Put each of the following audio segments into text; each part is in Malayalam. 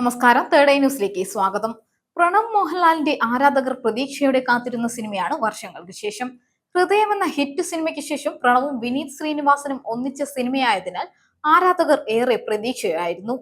നമസ്കാരം. തേർഡ് ഐ ന്യൂസിലേക്ക് സ്വാഗതം. പ്രണവ് മോഹൻലാലിന്റെ ആരാധകർ പ്രതീക്ഷയോടെ കാത്തിരുന്ന സിനിമയാണ് വർഷങ്ങൾക്ക് ശേഷം. ഹൃദയം എന്ന ഹിറ്റ് സിനിമയ്ക്ക് ശേഷം പ്രണവും വിനീത് ശ്രീനിവാസനും ഒന്നിച്ച സിനിമയായതിനാൽ ആരാധകർ ഏറെ പ്രതീക്ഷയായിരുന്നു.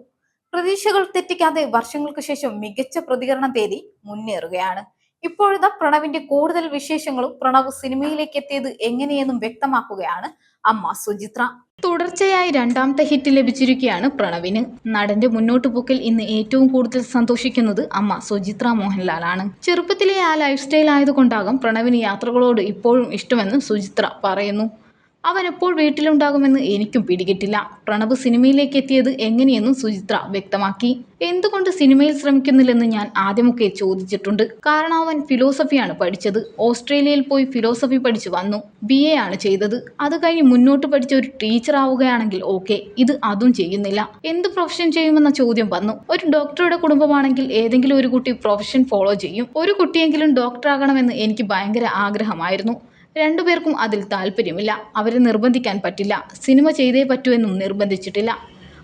പ്രതീക്ഷകൾ തെറ്റിക്കാതെ വർഷങ്ങൾക്ക് ശേഷം മികച്ച പ്രതികരണം തേടി മുന്നേറുകയാണ്. ഇപ്പോഴത്തെ പ്രണവിന്റെ കൂടുതൽ വിശേഷങ്ങളും പ്രണവ് സിനിമയിലേക്ക് എത്തിയത് എങ്ങനെയെന്നും വ്യക്തമാക്കുകയാണ് അമ്മ സുചിത്ര. തുടർച്ചയായി രണ്ടാമത്തെ ഹിറ്റ് ലഭിച്ചിരിക്കുകയാണ് പ്രണവിന്. നടന്റെ മുന്നോട്ട് പോക്കിൽ ഇന്ന് ഏറ്റവും കൂടുതൽ സന്തോഷിക്കുന്നത് അമ്മ സുചിത്ര മോഹൻലാലാണ്. ചെറുപ്പത്തിലെ ആ ലൈഫ് സ്റ്റൈൽ ആയതുകൊണ്ടാകും പ്രണവിന് യാത്രകളോട് ഇപ്പോഴും ഇഷ്ടമെന്ന് സുചിത്ര പറയുന്നു. അവൻ എപ്പോൾ വീട്ടിലുണ്ടാകുമെന്ന് എനിക്കും പിടികിട്ടില്ല. പ്രണവ് സിനിമയിലേക്ക് എത്തിയത് എങ്ങനെയെന്നും സുചിത്ര വ്യക്തമാക്കി. എന്തുകൊണ്ട് സിനിമയിൽ ശ്രമിക്കുന്നില്ലെന്ന് ഞാൻ ആദ്യമൊക്കെ ചോദിച്ചിട്ടുണ്ട്. കാരണം അവൻ ഫിലോസഫിയാണ് പഠിച്ചത്. ഓസ്ട്രേലിയയിൽ പോയി ഫിലോസഫി പഠിച്ചു വന്നു. ബി എ ആണ് ചെയ്തത്. അത് കഴിഞ്ഞ് മുന്നോട്ട് പഠിച്ച ഒരു ടീച്ചർ ആവുകയാണെങ്കിൽ ഓക്കെ ഇത് അതും ചെയ്യുന്നില്ല. എന്ത് പ്രൊഫഷൻ ചെയ്യുമെന്ന ചോദ്യം വന്നു. ഒരു ഡോക്ടറുടെ കുടുംബമാണെങ്കിൽ ഏതെങ്കിലും ഒരു കുട്ടി പ്രൊഫഷൻ ഫോളോ ചെയ്യും. ഒരു കുട്ടിയെങ്കിലും ഡോക്ടർ ആകണമെന്ന് എനിക്ക് ഭയങ്കര ആഗ്രഹമായിരുന്നു. രണ്ടുപേർക്കും അതിൽ താല്പര്യമില്ല. അവരെ നിർബന്ധിക്കാൻ പറ്റില്ല. സിനിമ ചെയ്തേ പറ്റൂ എന്നും നിർബന്ധിച്ചിട്ടില്ല.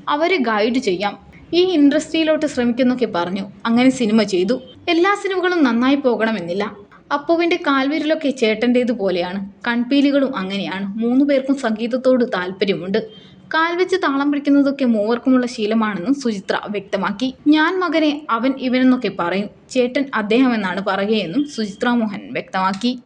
അവരെ ഗൈഡ് ചെയ്യാം. ഈ ഇൻഡസ്ട്രിയിലോട്ട് ശ്രമിക്കുന്നൊക്കെ പറഞ്ഞു. അങ്ങനെ സിനിമ ചെയ്തു. എല്ലാ സിനിമകളും നന്നായി പോകണമെന്നില്ല. അപ്പുവിന്റെ കാൽവിരലൊക്കെ ചേട്ടന്റേതുപോലെയാണ് കൺപീലികളും അങ്ങനെയാണ്. മൂന്നു പേർക്കും സംഗീതത്തോട് താല്പര്യമുണ്ട്. കാൽ വെച്ച് താളം പിടിക്കുന്നതൊക്കെ മൂവർക്കുമുള്ള ശീലമാണെന്നും സുചിത്ര വ്യക്തമാക്കി. ഞാൻ മകനെ അവൻ ഇവനെന്നൊക്കെ പറയും. ചേട്ടൻ അദ്ദേഹം എന്നാണ് പറയുകയെന്നും സുചിത്ര മോഹൻ വ്യക്തമാക്കി.